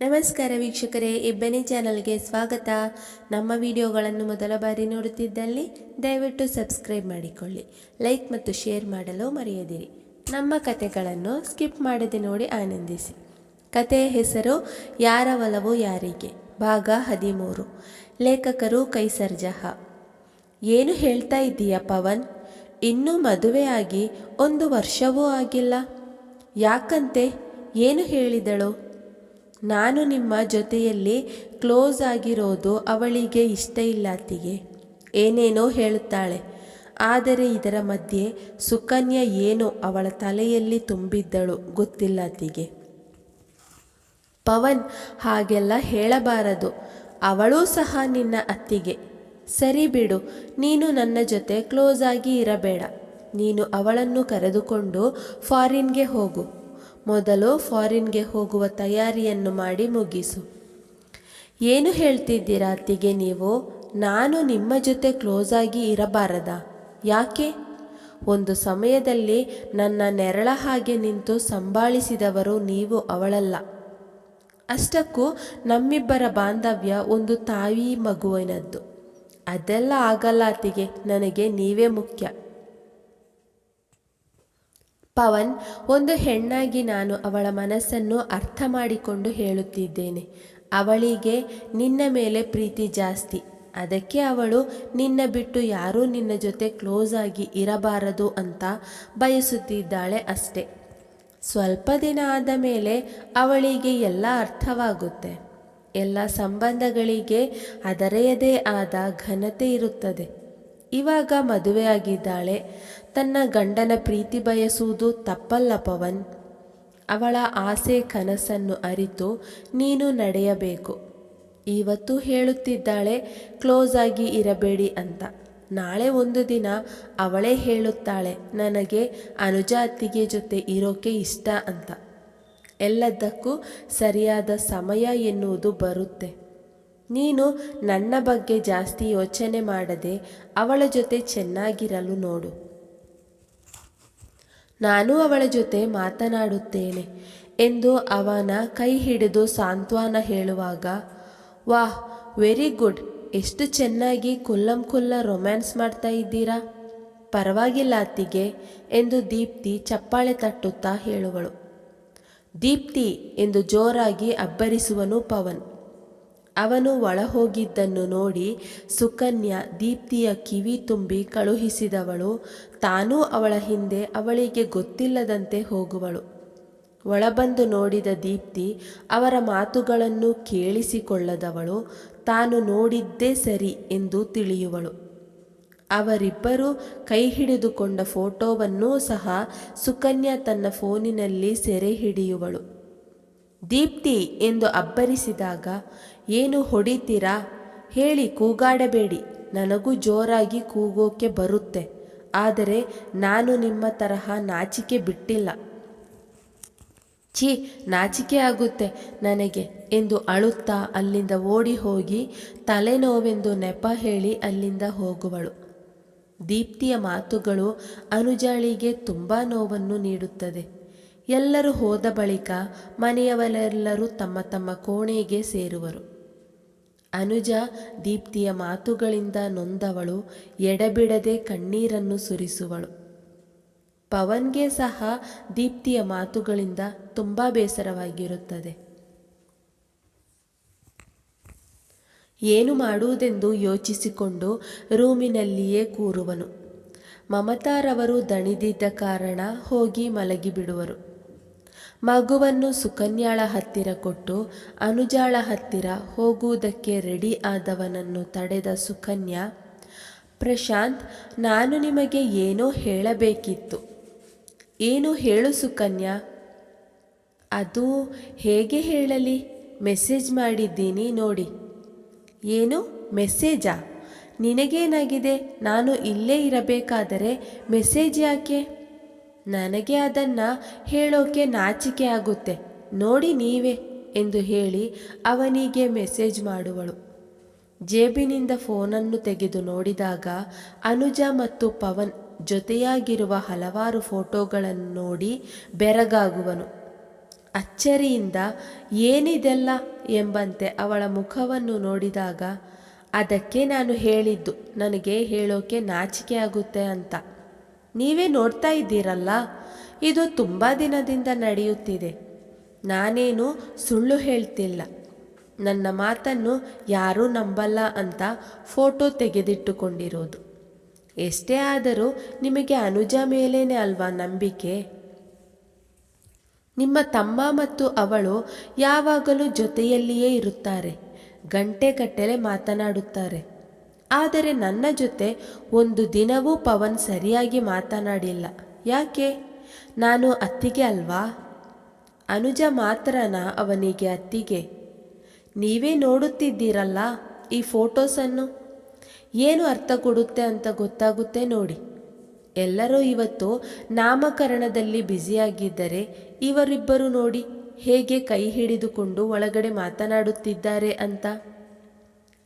ನಮಸ್ಕಾರ ವೀಕ್ಷಕರೇ ಇಬ್ಬನಿ ಚಾನಲ್ಗೆ ಸ್ವಾಗತ. ನಮ್ಮ ವಿಡಿಯೋಗಳನ್ನು ಮೊದಲ ಬಾರಿ ನೋಡುತ್ತಿದ್ದಲ್ಲಿ ದಯವಿಟ್ಟು ಸಬ್ಸ್ಕ್ರೈಬ್ ಮಾಡಿಕೊಳ್ಳಿ, ಲೈಕ್ ಮತ್ತು ಶೇರ್ ಮಾಡಲು ಮರೆಯದಿರಿ. ನಮ್ಮ ಕತೆಗಳನ್ನು ಸ್ಕಿಪ್ ಮಾಡದೆ ನೋಡಿ ಆನಂದಿಸಿ. ಕತೆಯ ಹೆಸರು ಯಾರ ಒಲವು ಯಾರಿಗೆ? ಭಾಗ ಹದಿಮೂರು. ಲೇಖಕರು ಕೈಸರ್ ಜಹಾ ಏನು ಹೇಳ್ತಾ ಇದ್ದೀಯ ಪವನ್? ಇನ್ನೂ ಮದುವೆಯಾಗಿ ಒಂದು ವರ್ಷವೂ ಆಗಿಲ್ಲ. ಯಾಕಂತೆ? ಏನು ಹೇಳಿದಳು? ನಾನು ನಿಮ್ಮ ಜೊತೆಯಲ್ಲಿ ಕ್ಲೋಸ್ ಆಗಿರೋದು ಅವಳಿಗೆ ಇಷ್ಟ ಇಲ್ಲ ಅತ್ತಿಗೆ ಏನೇನೋ ಹೇಳುತ್ತಾಳೆ. ಆದರೆ ಇದರ ಮಧ್ಯೆ ಸುಕನ್ಯಾ ಏನು ಅವಳ ತಲೆಯಲ್ಲಿ ತುಂಬಿದ್ದಳು ಗೊತ್ತಿಲ್ಲ ಅತ್ತಿಗೆ ಪವನ್, ಹಾಗೆಲ್ಲ ಹೇಳಬಾರದು. ಅವಳೂ ಸಹ ನಿನ್ನ ಅತ್ತಿಗೆ. ಸರಿ ಬಿಡು, ನೀನು ನನ್ನ ಜೊತೆ ಕ್ಲೋಸ್ ಆಗಿ ಇರಬೇಡ. ನೀನು ಅವಳನ್ನು ಕರೆದುಕೊಂಡು ಫಾರಿನ್ಗೆ ಹೋಗು. ಮೊದಲು ಫಾರಿನ್ಗೆ ಹೋಗುವ ತಯಾರಿಯನ್ನು ಮಾಡಿ ಮುಗಿಸು. ಏನು ಹೇಳ್ತಿದ್ದೀರಾ ಅತ್ತಿಗೆ ನೀವು? ನಾನು ನಿಮ್ಮ ಜೊತೆ ಕ್ಲೋಸ್ ಆಗಿ ಇರಬಾರದಾ? ಯಾಕೆ? ಒಂದು ಸಮಯದಲ್ಲಿ ನನ್ನ ನೆರಳ ಹಾಗೆ ನಿಂತು ಸಂಭಾಳಿಸಿದವರು ನೀವು ಅವಳಲ್ಲ. ಅಷ್ಟಕ್ಕೂ ನಮ್ಮಿಬ್ಬರ ಬಾಂಧವ್ಯ ಒಂದು ತಾಯಿ ಮಗುವಿನದ್ದು. ಅದೆಲ್ಲ ಆಗಲ್ಲ ಅತ್ತಿಗೆ, ನನಗೆ ನೀವೇ ಮುಖ್ಯ. ಪವನ್, ಒಂದು ಹೆಣ್ಣಾಗಿ ನಾನು ಅವಳ ಮನಸ್ಸನ್ನು ಅರ್ಥ ಮಾಡಿಕೊಂಡು ಹೇಳುತ್ತಿದ್ದೇನೆ. ಅವಳಿಗೆ ನಿನ್ನ ಮೇಲೆ ಪ್ರೀತಿ ಜಾಸ್ತಿ. ಅದಕ್ಕೆ ಅವಳು ನಿನ್ನ ಬಿಟ್ಟು ಯಾರೂ ನಿನ್ನ ಜೊತೆ ಕ್ಲೋಸ್ ಆಗಿ ಇರಬಾರದು ಅಂತ ಬಯಸುತ್ತಿದ್ದಾಳೆ ಅಷ್ಟೆ. ಸ್ವಲ್ಪ ದಿನ ಆದ ಮೇಲೆ ಅವಳಿಗೆ ಎಲ್ಲ ಅರ್ಥವಾಗುತ್ತೆ. ಎಲ್ಲ ಸಂಬಂಧಗಳಿಗೆ ಅದರೆಯದೇ ಆದ ಘನತೆ ಇರುತ್ತದೆ. ಇವಾಗ ಮದುವೆಯಾಗಿದ್ದಾಳೆ ತನ್ನ ಗಂಡನ ಪ್ರೀತಿ ಬಯಸುವುದು ತಪ್ಪಲ್ಲ ಪವನ್. ಅವಳ ಆಸೆ ಕನಸನ್ನು ಅರಿತು ನೀನು ನಡೆಯಬೇಕು. ಇವತ್ತು ಹೇಳುತ್ತಿದ್ದಾಳೆ, ಕ್ಲೋಸ್ ಆಗಿ ಇರಬೇಡಿ ಅಂತ. ನಾಳೆ ಒಂದು ದಿನ ಅವಳೇ ಹೇಳುತ್ತಾಳೆ, ನನಗೆ ಅನುಜಾತಿಗೆ ಜೊತೆ ಇರೋಕೆ ಇಷ್ಟ ಅಂತ. ಎಲ್ಲದಕ್ಕೂ ಸರಿಯಾದ ಸಮಯ ಎನ್ನುವುದು ಬರುತ್ತೆ. ನೀನು ನನ್ನ ಬಗ್ಗೆ ಜಾಸ್ತಿ ಯೋಚನೆ ಮಾಡದೆ ಅವಳ ಜೊತೆ ಚೆನ್ನಾಗಿರಲು ನೋಡು. ನಾನು ಅವಳ ಜೊತೆ ಮಾತನಾಡುತ್ತೇನೆ ಎಂದು ಅವನ ಕೈ ಹಿಡಿದು ಸಾಂತ್ವನ ಹೇಳುವಾಗ, ವಾಹ್, ವೆರಿ ಗುಡ್. ಎಷ್ಟು ಚೆನ್ನಾಗಿ ಕುಲ್ಲಂ ಕುಲ್ಲ ರೊಮ್ಯಾನ್ಸ್ ಮಾಡ್ತಾ ಇದ್ದೀರಾ? ಪರವಾಗಿಲ್ಲ ಅತ್ತಿಗೆ ಎಂದು ದೀಪ್ತಿ ಚಪ್ಪಾಳೆ ತಟ್ಟುತ್ತಾ ಹೇಳುವಳು. ದೀಪ್ತಿ ಎಂದು ಜೋರಾಗಿ ಅಬ್ಬರಿಸುವನು ಪವನ್. ಅವನು ಒಳಹೋಗಿದ್ದನ್ನು ನೋಡಿ ಸುಕನ್ಯಾ ದೀಪ್ತಿಯ ಕಿವಿ ತುಂಬಿ ಕಳುಹಿಸಿದವಳು, ತಾನೂ ಅವಳ ಹಿಂದೆ ಅವಳಿಗೆ ಗೊತ್ತಿಲ್ಲದಂತೆ ಹೋಗುವಳು. ಒಳಬಂದು ನೋಡಿದ ದೀಪ್ತಿ ಅವರ ಮಾತುಗಳನ್ನು ಕೇಳಿಸಿಕೊಳ್ಳದವಳು, ತಾನು ನೋಡಿದ್ದೇ ಸರಿ ಎಂದು ತಿಳಿಯುವಳು. ಅವರಿಬ್ಬರು ಕೈ ಹಿಡಿದುಕೊಂಡ ಫೋಟೋವನ್ನೂ ಸಹ ಸುಕನ್ಯಾ ತನ್ನ ಫೋನಿನಲ್ಲಿ ಸೆರೆ ಹಿಡಿಯುವಳು ದೀಪ್ತಿ ಎಂದು ಅಬ್ಬರಿಸಿದಾಗ ಏನು ಹೊಡಿತೀರಾ? ಹೇಳಿ ಕೂಗಾಡಬೇಡಿ. ನನಗೂ ಜೋರಾಗಿ ಕೂಗೋಕೆ ಬರುತ್ತೆ. ಆದರೆ ನಾನು ನಿಮ್ಮ ತರಹ ನಾಚಿಕೆ ಬಿಟ್ಟಿಲ್ಲ. ಛೀ, ನಾಚಿಕೆ ಆಗುತ್ತೆ ನನಗೆ ಎಂದು ಅಳುತ್ತಾ ಅಲ್ಲಿಂದ ಓಡಿ ಹೋಗಿ ತಲೆನೋವೆಂದು ನೆಪ ಹೇಳಿ ಅಲ್ಲಿಂದ ಹೋಗುವಳು. ದೀಪ್ತಿಯ ಮಾತುಗಳು ಅನುಜಾಳಿಗೆ ತುಂಬ ನೋವನ್ನು ನೀಡುತ್ತದೆ. ಎಲ್ಲರೂ ಹೋದ ಬಳಿಕ ಮನೆಯವರೆಲ್ಲರೂ ತಮ್ಮ ತಮ್ಮ ಕೋಣೆಗೆ ಸೇರುವರು. ಅನುಜ ದೀಪ್ತಿಯ ಮಾತುಗಳಿಂದ ನೊಂದವಳು, ಎಡಬಿಡದೆ ಕಣ್ಣೀರನ್ನು ಸುರಿಸುವಳು. ಪವನ್ಗೆ ಸಹ ದೀಪ್ತಿಯ ಮಾತುಗಳಿಂದ ತುಂಬ ಬೇಸರವಾಗಿರುತ್ತದೆ. ಏನು ಮಾಡುವುದೆಂದು ಯೋಚಿಸಿಕೊಂಡು ರೂಮಿನಲ್ಲಿಯೇ ಕೂರುವನು. ಮಮತಾರವರು ದಣಿದಿದ್ದ ಕಾರಣ ಹೋಗಿ ಮಲಗಿಬಿಡುವರು. ಮಗುವನ್ನು ಸುಕನ್ಯಾಳ ಹತ್ತಿರ ಕೊಟ್ಟು ಅನುಜಾಳ ಹತ್ತಿರ ಹೋಗುವುದಕ್ಕೆ ರೆಡಿ ಆದವನನ್ನು ತಡೆದ ಸುಕನ್ಯಾ, ಪ್ರಶಾಂತ್, ನಾನು ನಿಮಗೆ ಏನೋ ಹೇಳಬೇಕಿತ್ತು. ಏನು ಹೇಳು ಸುಕನ್ಯಾ. ಅದು ಹೇಗೆ ಹೇಳಲಿ? ಮೆಸೇಜ್ ಮಾಡಿದ್ದೀನಿ ನೋಡಿ. ಏನು? ಮೆಸೇಜಾ? ನಿನಗೇನಾಗಿದೆ? ನಾನು ಇಲ್ಲೇ ಇರಬೇಕಾದರೆ ಮೆಸೇಜ್ ಯಾಕೆ? ನನಗೆ ಅದನ್ನು ಹೇಳೋಕೆ ನಾಚಿಕೆ ಆಗುತ್ತೆ. ನೋಡಿ ನೀವೇ ಎಂದು ಹೇಳಿ ಅವನಿಗೆ ಮೆಸೇಜ್ ಮಾಡುವಳು. ಜೇಬಿನಿಂದ ಫೋನನ್ನು ತೆಗೆದು ನೋಡಿದಾಗ ಅನುಜ ಮತ್ತು ಪವನ್ ಜೊತೆಯಾಗಿರುವ ಹಲವಾರು ಫೋಟೋಗಳನ್ನು ನೋಡಿ ಬೆರಗಾಗುವನು. ಅಚ್ಚರಿಯಿಂದ, ಏನಿದೆಲ್ಲ ಎಂಬಂತೆ ಅವಳ ಮುಖವನ್ನು ನೋಡಿದಾಗ, ಅದಕ್ಕೆ ನಾನು ಹೇಳಿದ್ದು, ನನಗೆ ಹೇಳೋಕೆ ನಾಚಿಕೆ ಆಗುತ್ತೆ ಅಂತ. ನೀವೇ ನೋಡ್ತಾ ಇದ್ದೀರಲ್ಲ? ಇದು ತುಂಬ ದಿನದಿಂದ ನಡೆಯುತ್ತಿದೆ. ನಾನೇನು ಸುಳ್ಳು ಹೇಳ್ತಿಲ್ಲ. ನನ್ನ ಮಾತನ್ನು ಯಾರೂ ನಂಬಲ್ಲ ಅಂತ ಫೋಟೋ ತೆಗೆದಿಟ್ಟುಕೊಂಡಿರೋದು. ಎಷ್ಟೇ ಆದರೂ ನಿಮಗೆ ಅನುಜ ಮೇಲೇನೆ ಅಲ್ವಾ ನಂಬಿಕೆ? ನಿಮ್ಮ ತಮ್ಮ ಮತ್ತು ಅವಳು ಯಾವಾಗಲೂ ಜೊತೆಯಲ್ಲಿಯೇ ಇರುತ್ತಾರೆ ಗಂಟೆಗಟ್ಟಲೆ ಮಾತನಾಡುತ್ತಾರೆ. ಆದರೆ ನನ್ನ ಜೊತೆ ಒಂದು ದಿನವೂ ಪವನ್ ಸರಿಯಾಗಿ ಮಾತನಾಡಿಲ್ಲ. ಯಾಕೆ? ನಾನು ಅತ್ತಿಗೆ ಅಲ್ವಾ? ಅನುಜ ಮಾತ್ರನಾ ಅವನಿಗೆ ಅತ್ತಿಗೆ? ನೀವೇ ನೋಡುತ್ತಿದ್ದೀರಲ್ಲ ಈ ಫೋಟೋಸನ್ನು? ಏನು ಅರ್ಥ ಕೊಡುತ್ತೆ ಅಂತ ಗೊತ್ತಾಗುತ್ತೆ ನೋಡಿ. ಎಲ್ಲರೂ ಇವತ್ತು ನಾಮಕರಣದಲ್ಲಿ ಬ್ಯುಸಿಯಾಗಿದ್ದರೆ ಇವರಿಬ್ಬರು ನೋಡಿ ಹೇಗೆ ಕೈ ಹಿಡಿದುಕೊಂಡು ಒಳಗಡೆ ಮಾತನಾಡುತ್ತಿದ್ದಾರೆ ಅಂತ.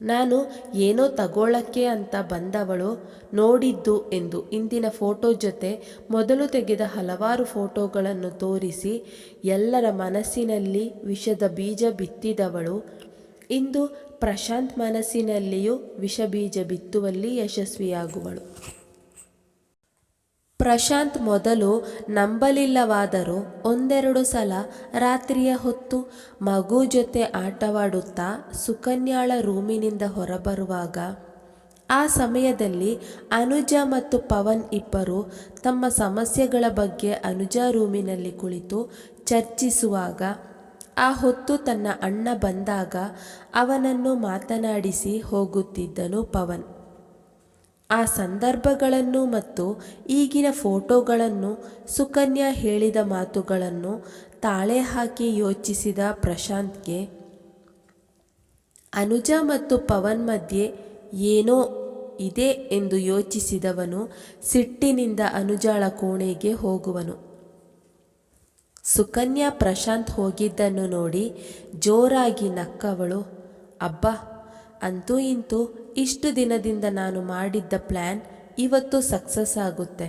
ನಾನು ಏನೋ ತಗೊಳ್ಳಕ್ಕೆ ಅಂತ ಬಂದವಳು, ನೋಡಿದ್ದು ಎಂದು ಇಂದಿನ ಫೋಟೋ ಜೊತೆ ಮೊದಲು ತೆಗೆದ ಹಲವಾರು ಫೋಟೋಗಳನ್ನು ತೋರಿಸಿ ಎಲ್ಲರ ಮನಸ್ಸಿನಲ್ಲಿ ವಿಷದ ಬೀಜ ಬಿತ್ತಿದವಳು. ಇಂದು ಪ್ರಶಾಂತ್ ಮನಸ್ಸಿನಲ್ಲಿಯೂ ವಿಷ ಬೀಜ ಬಿತ್ತುವಲ್ಲಿ ಯಶಸ್ವಿಯಾಗುವಳು. ಪ್ರಶಾಂತ್ ಮೊದಲು ನಂಬಲಿಲ್ಲವಾದರೂ ಒಂದೆರಡು ಸಲ ರಾತ್ರಿಯ ಹೊತ್ತು ಮಗು ಜೊತೆ ಆಟವಾಡುತ್ತಾ ಸುಕನ್ಯಾಳ ರೂಮಿನಿಂದ ಹೊರಬರುವಾಗ, ಆ ಸಮಯದಲ್ಲಿ ಅನುಜ ಮತ್ತು ಪವನ್ ಇಬ್ಬರು ತಮ್ಮ ಸಮಸ್ಯೆಗಳ ಬಗ್ಗೆ ಅನುಜ ರೂಮಿನಲ್ಲಿ ಕುಳಿತು ಚರ್ಚಿಸುವಾಗ, ಆ ಹೊತ್ತು ತನ್ನ ಅಣ್ಣ ಬಂದಾಗ ಅವನನ್ನು ಮಾತನಾಡಿಸಿ ಹೋಗುತ್ತಿದ್ದನು ಪವನ್. ಆ ಸಂದರ್ಭಗಳನ್ನು ಮತ್ತು ಈಗಿನ ಫೋಟೋಗಳನ್ನು ಸುಕನ್ಯಾ ಹೇಳಿದ ಮಾತುಗಳನ್ನು ತಾಳೆ ಹಾಕಿ ಯೋಚಿಸಿದ ಪ್ರಶಾಂತ್ಗೆ, ಅನುಜ ಮತ್ತು ಪವನ್ ಮಧ್ಯೆ ಏನೋ ಇದೆ ಎಂದು ಯೋಚಿಸಿದವನು ಸಿಟ್ಟಿನಿಂದ ಅನುಜಾಳ ಕೋಣೆಗೆ ಹೋಗುವನು. ಸುಕನ್ಯಾ ಪ್ರಶಾಂತ್ ಹೋಗಿದ್ದನ್ನು ನೋಡಿ ಜೋರಾಗಿ ನಕ್ಕವಳು. ಅಬ್ಬಾ, ಅಂತೂ ಇಂತೂ ಇಷ್ಟು ದಿನದಿಂದ ನಾನು ಮಾಡಿದ್ದ ಪ್ಲ್ಯಾನ್ ಇವತ್ತು ಸಕ್ಸಸ್ ಆಗುತ್ತೆ.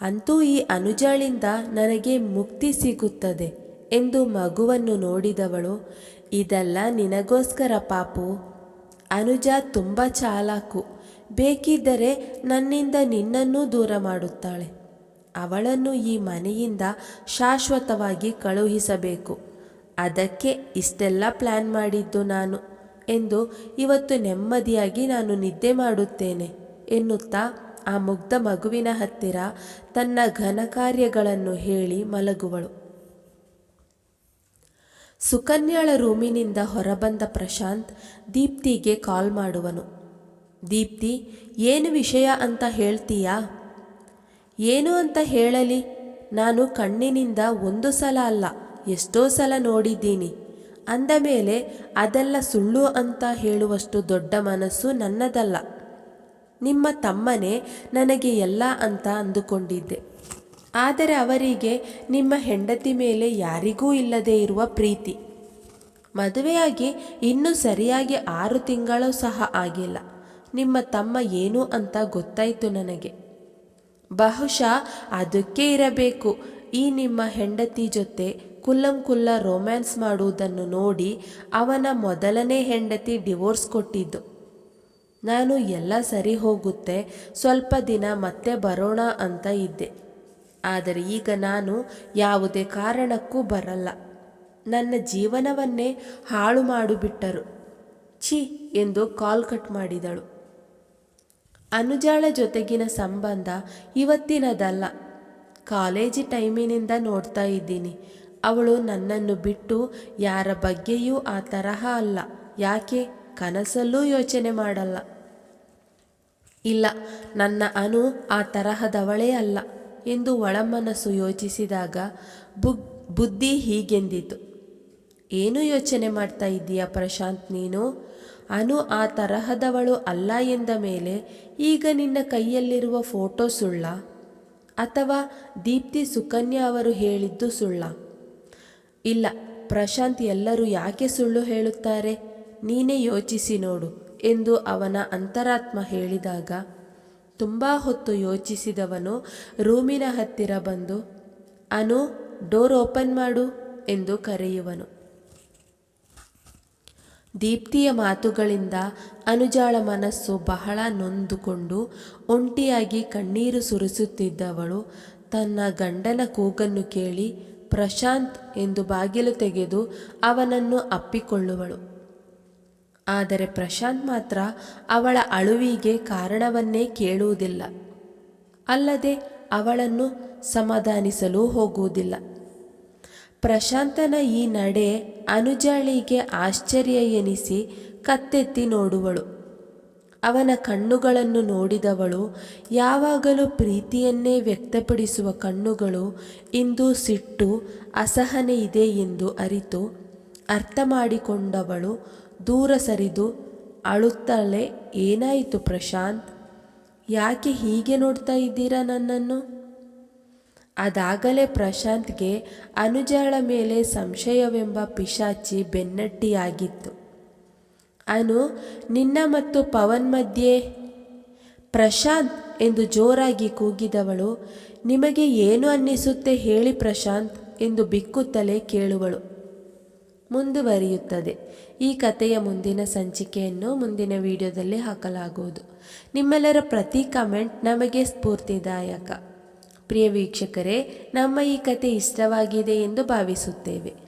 ಅಂತೂ ಈ ಅನುಜಾಳಿಂದ ನನಗೆ ಮುಕ್ತಿ ಸಿಗುತ್ತದೆ ಎಂದು ಮಗುವನ್ನು ನೋಡಿದವಳು, ಇದೆಲ್ಲ ನಿನಗೋಸ್ಕರ ಪಾಪು. ಅನುಜ ತುಂಬ ಚಾಲಾಕು, ಬೇಕಿದ್ದರೆ ನನ್ನಿಂದ ನಿನ್ನನ್ನೂ ದೂರ ಮಾಡುತ್ತಾಳೆ. ಅವಳನ್ನು ಈ ಮನೆಯಿಂದ ಶಾಶ್ವತವಾಗಿ ಕಳುಹಿಸಬೇಕು. ಅದಕ್ಕೆ ಇಷ್ಟೆಲ್ಲ ಪ್ಲ್ಯಾನ್ ಮಾಡಿದ್ದು ನಾನು. ಎಂದು ಇವತ್ತು ನೆಮ್ಮದಿಯಾಗಿ ನಾನು ನಿದ್ದೆ ಮಾಡುತ್ತೇನೆ ಎನ್ನುತ್ತಾ ಆ ಮುಗ್ಧ ಮಗುವಿನ ಹತ್ತಿರ ತನ್ನ ಘನ ಕಾರ್ಯಗಳನ್ನು ಹೇಳಿ ಮಲಗುವಳು. ಸುಕನ್ಯಾಳ ರೂಮಿನಿಂದ ಹೊರಬಂದ ಪ್ರಶಾಂತ್ ದೀಪ್ತಿಗೆ ಕಾಲ್ ಮಾಡುವನು. ದೀಪ್ತಿ, ಏನು ವಿಷಯ ಅಂತ ಹೇಳ್ತೀಯಾ? ಏನು ಅಂತ ಹೇಳಲಿ? ನಾನು ಕಣ್ಣಿನಿಂದ ಒಂದು ಸಲ ಅಲ್ಲ, ಎಷ್ಟೋ ಸಲ ನೋಡಿದ್ದೀನಿ. ಅಂದ ಮೇಲೆ, ಅದೆಲ್ಲ ಸುಳ್ಳು ಅಂತ ಹೇಳುವಷ್ಟು ದೊಡ್ಡ ಮನಸ್ಸು ನನ್ನದಲ್ಲ. ನಿಮ್ಮ ತಮ್ಮನೇ ನನಗೆ ಎಲ್ಲ ಅಂತ ಅಂದುಕೊಂಡಿದ್ದೆ. ಆದರೆ ಅವರಿಗೆ ನಿಮ್ಮ ಹೆಂಡತಿ ಮೇಲೆ ಯಾರಿಗೂ ಇಲ್ಲದೆ ಇರುವ ಪ್ರೀತಿ. ಮದುವೆಯಾಗಿ ಇನ್ನೂ ಸರಿಯಾಗಿ ಆರು ತಿಂಗಳು ಸಹ ಆಗಿಲ್ಲ. ನಿಮ್ಮ ತಮ್ಮ ಏನು ಅಂತ ಗೊತ್ತಾಯಿತು ನನಗೆ. ಬಹುಶಃ ಅದಕ್ಕೆ ಇರಬೇಕು ಈ ನಿಮ್ಮ ಹೆಂಡತಿ ಜೊತೆ ಕುಲ್ಲಂ ಕುಲ್ಲ ರೊಮ್ಯಾನ್ಸ್ ಮಾಡುವುದನ್ನು ನೋಡಿ ಅವನ ಮೊದಲನೇ ಹೆಂಡತಿ ಡಿವೋರ್ಸ್ ಕೊಟ್ಟಿದ್ದು. ನಾನು ಎಲ್ಲ ಸರಿ ಹೋಗುತ್ತೆ, ಸ್ವಲ್ಪ ದಿನ ಮತ್ತೆ ಬರೋಣ ಅಂತ ಇದ್ದೆ. ಆದರೆ ಈಗ ನಾನು ಯಾವುದೇ ಕಾರಣಕ್ಕೂ ಬರಲ್ಲ. ನನ್ನ ಜೀವನವನ್ನೇ ಹಾಳು ಮಾಡಿಬಿಟ್ಟರು. ಛೀ ಎಂದು ಕಾಲ್ ಕಟ್ ಮಾಡಿದಳು. ಅನುಜಾಳ ಜೊತೆಗಿನ ಸಂಬಂಧ ಇವತ್ತಿನದಲ್ಲ. ಕಾಲೇಜಿ ಟೈಮಿನಿಂದ ನೋಡ್ತಾ ಇದ್ದೀನಿ. ಅವಳು ನನ್ನನ್ನು ಬಿಟ್ಟು ಯಾರ ಬಗ್ಗೆಯೂ ಆ ತರಹ ಅಲ್ಲ. ಯಾಕೆ? ಕನಸಲ್ಲೂ ಯೋಚನೆ ಮಾಡಲ್ಲ. ಇಲ್ಲ, ನನ್ನ ಅನು ಆ ತರಹದವಳೇ ಅಲ್ಲ ಎಂದು ಒಳಮನಸ್ಸು ಯೋಚಿಸಿದಾಗ ಬುಗ್, ಬುದ್ಧಿ ಹೀಗೆಂದಿತು. ಏನು ಯೋಚನೆ ಮಾಡ್ತಾ ಇದ್ದೀಯ ಪ್ರಶಾಂತ್ ನೀನು? ಅನು ಆ ತರಹದವಳು ಅಲ್ಲ ಎಂದ ಮೇಲೆ ಈಗ ನಿನ್ನ ಕೈಯಲ್ಲಿರುವ ಫೋಟೋ ಸುಳ್ಳ ಅಥವಾ ದೀಪ್ತಿ ಸುಕನ್ಯಾ ಅವರು ಹೇಳಿದ್ದು ಸುಳ್ಳ? ಇಲ್ಲ, ಪ್ರಶಾಂತ್ ಎಲ್ಲರೂ ಯಾಕೆ ಸುಳ್ಳು ಹೇಳುತ್ತಾರೆ? ನೀನೇ ಯೋಚಿಸಿ ನೋಡು ಎಂದು ಅವನ ಅಂತರಾತ್ಮ ಹೇಳಿದಾಗ. ತುಂಬ ಹೊತ್ತು ಯೋಚಿಸಿದವನು ರೂಮಿನ ಹತ್ತಿರ ಬಂದು, ಅನು, ಡೋರ್ ಓಪನ್ ಮಾಡು ಎಂದು ಕರೆಯುವನು. ದೀಪ್ತಿಯ ಮಾತುಗಳಿಂದ ಅನುಜಾಳ ಮನಸ್ಸು ಬಹಳ ನೊಂದುಕೊಂಡು ಒಂಟಿಯಾಗಿ ಕಣ್ಣೀರು ಸುರಿಸುತ್ತಿದ್ದವಳು ತನ್ನ ಗಂಡನ ಕೂಗನ್ನು ಕೇಳಿ ಪ್ರಶಾಂತ್ ಎಂದು ಬಾಗಿಲು ತೆಗೆದು ಅವನನ್ನು ಅಪ್ಪಿಕೊಳ್ಳುವಳು. ಆದರೆ ಪ್ರಶಾಂತ್ ಮಾತ್ರ ಅವಳ ಅಳುವಿಗೆ ಕಾರಣವನ್ನೇ ಕೇಳುವುದಿಲ್ಲ. ಅಲ್ಲದೆ ಅವಳನ್ನು ಸಮಾಧಾನಿಸಲು ಹೋಗುವುದಿಲ್ಲ. ಪ್ರಶಾಂತನ ಈ ನಡೆ ಅನುಜಾಳಿಗೆ ಆಶ್ಚರ್ಯ ಎನಿಸಿ ಕತ್ತೆತ್ತಿ ನೋಡುವಳು. ಅವನ ಕಣ್ಣುಗಳನ್ನು ನೋಡಿದವಳು, ಯಾವಾಗಲೂ ಪ್ರೀತಿಯನ್ನೇ ವ್ಯಕ್ತಪಡಿಸುವ ಕಣ್ಣುಗಳು ಇಂದು ಸಿಟ್ಟು, ಅಸಹನೆ ಇದೆ ಎಂದು ಅರಿತು ಅರ್ಥ ಮಾಡಿಕೊಂಡವಳು ದೂರ ಸರಿದು, ಅಳುತ್ತಲೇ, ಏನಾಯಿತು ಪ್ರಶಾಂತ್? ಯಾಕೆ ಹೀಗೆ ನೋಡ್ತಾ ಇದ್ದೀರಾ ನನ್ನನ್ನು? ಅದಾಗಲೇ ಪ್ರಶಾಂತ್ಗೆ ಅನುಜಾಳ ಮೇಲೆ ಸಂಶಯವೆಂಬ ಪಿಶಾಚಿ ಬೆನ್ನಟ್ಟಿಯಾಗಿತ್ತು. ಅನು ನಿನ್ನ ಮತ್ತು ಪವನ್ ಮಧ್ಯೆ. ಪ್ರಶಾಂತ್ ಎಂದು ಜೋರಾಗಿ ಕೂಗಿದವಳು, ನಿಮಗೆ ಏನು ಅನ್ನಿಸುತ್ತೆ ಹೇಳಿ ಪ್ರಶಾಂತ್ ಎಂದು ಬಿಕ್ಕುತ್ತಲೇ ಕೇಳುವಳು. ಮುಂದುವರಿಯುತ್ತದೆ. ಈ ಕಥೆಯ ಮುಂದಿನ ಸಂಚಿಕೆಯನ್ನು ಮುಂದಿನ ವಿಡಿಯೋದಲ್ಲಿ ಹಾಕಲಾಗುವುದು. ನಿಮ್ಮೆಲ್ಲರ ಪ್ರತಿ ಕಮೆಂಟ್ ನಮಗೆ ಸ್ಫೂರ್ತಿದಾಯಕ. ಪ್ರಿಯ ವೀಕ್ಷಕರೇ, ನಮ್ಮ ಈ ಕತೆ ಇಷ್ಟವಾಗಿದೆ ಎಂದು ಭಾವಿಸುತ್ತೇವೆ.